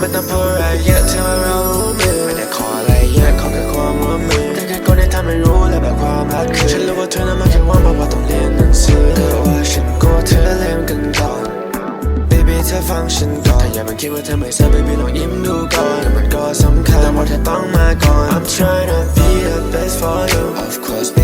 มันต้องพูดอะไรเยอะเธอรู้มือไม่ได้ขออะไรเยอะขอแค่ความร่วมมือแต่แค่คนที่ทำไม่รู้และแบบความรักคือฉันรู้ว่าเธอนั้นมาแค่ว่ามาว่าต้องเรียนหนังสือก็ว่าฉันกลัวเธอเล่นกันก่อน baby เธอฟังฉันก่อนแต่อย่ามันคิดว่าเธอไม่ทราบ baby ลองยิ้มดูก่อนแต่มันก็สำคัญแต่ว่าเธอต้องมาก่อน I'm trying to be the best for you of course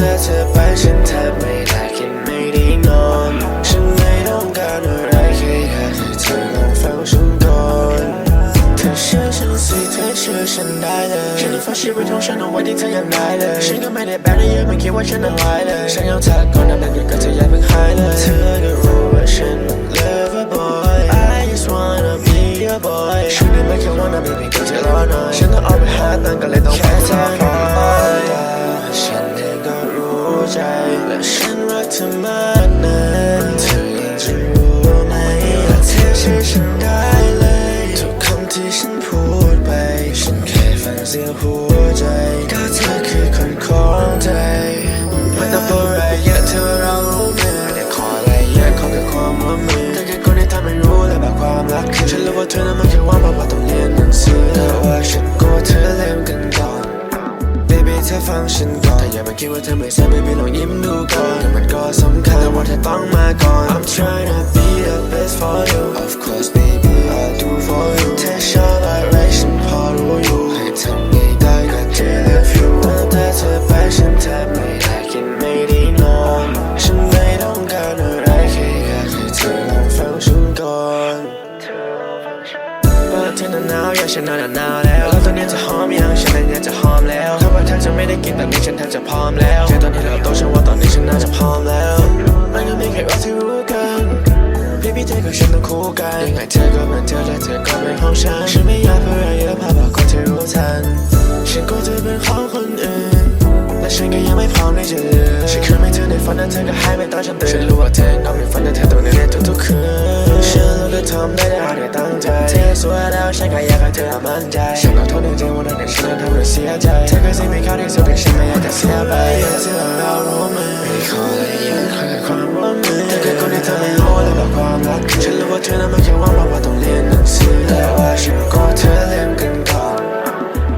you ตั้งแต่เธอไปฉันแทบไม่ได้กินไม่ได้นอน ฉันไม่ต้องการอะไรแค่อยากให้เธอลองฟังฉันก่อนเธอเชื่อฉันสิเธอเชื่อฉันได้เลยฉันจะฝากชีวิตของฉันเอาไว้ที่เธออยากได้เลย ฉันก็ไม่ได้แบกได้เยอะไม่คิดว่าฉันอะไรเลย ฉันยอมเธอก่อนนะมันก็เธออย่าเพิ่หายเลยเธอก็รู้ว่าฉันมัน lover boy I just wanna be your boy ฉันนี่ไม่แค่ wanna baby ก็จะรอหน่อยฉันต้องเอาไปหาตังค์ก็เลยต้องแค่เธอ เธอมากนั้นเธอเองจะรู้ไหมและเธอเชื่อฉันได้เลย ทุกคำที่ฉันพูดไป ฉันแค่ฟังเสียงหัว เธอฟังฉันก่อนแต่อย่ามาคิดว่าเธอไม่ใช่ไม่เป็นลองยิ้มดูก่อนแต่มันก็สำคัญแต่ว่าเธอต้องมาก่อน I'm trying บางทีหนาวอยากฉันนอนหนาวแล้วแล้วตอนนี้จะหอมยังฉันนั้นยากจะหอมแล้วถ้าว่าเธอจะไม่ได้กินแบบนี้ฉันแทบจะพร้อมแล้วแค่ตอนที่เราโตฉันว่าตอนนี้ฉันน่าจะพร้อมแล้วมันก็มีแค่เราที่รู้กันพี่พี่เธอกับฉันต้องคู่กันยังไงเธอก็เหมือนเธอและเธอก็เป็นของฉันฉันไม่อยากพูดอะไรเยอะพาะว่าคนเธอรู้ทันฉันก็จะเป็นของคนอื่นและฉันก็ยังไม่พร้อมที่จะเลือกฉันเคยไม่เธอในฝันแต่เธอก็หายไปตอนฉันตื่นฉันรู้ว่าเธอนอนในฝันแต่เธอต้องเรียนทุกๆคืนฉันรู้ก็ทำได้ ให้เธอมั่นใจฉันขอโทษจริงๆว่าตอนนี้นนั้นทำให้เสียใจเธอเคยสิ่งไม่เข้าที่สุดที่ฉันไม่อยากจะเสียไปอยากจะเรารู้มือไม่ขออะไรเยอะขอแค่ความร่วมมือแต่แค่คนที่เธอไม่รู้เลยแบบความรักคือฉันรู้ว่าเธอนั้นไม่แค่หว่างเราะว่าต้องเรียนหนังสือแต่ว่าฉันก็เธอเล่นกันก่อน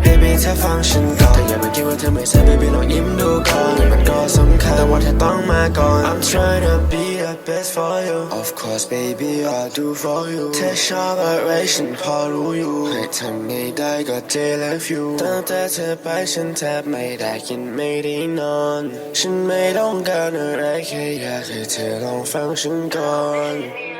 baby เธอฟังฉันก่อนแต่อย่ามาคิดว่าเธอไม่แซ่ baby ลองยิ้มดูก่อนมันก็สำคัญแต่ว่าเธอต้องมาก่อน I'm trying to be the best for you of course baby I do for you เธอชอบอะไรฉันพอรู้อยู่ให้ทำไม่ได้ก็ J love you ตั้งแต่เธอไปฉันแทบไม่ได้กินไม่ได้นอน ฉันไม่ต้องการอะไรแค่อยากให้เธอลองฟังฉันก่อน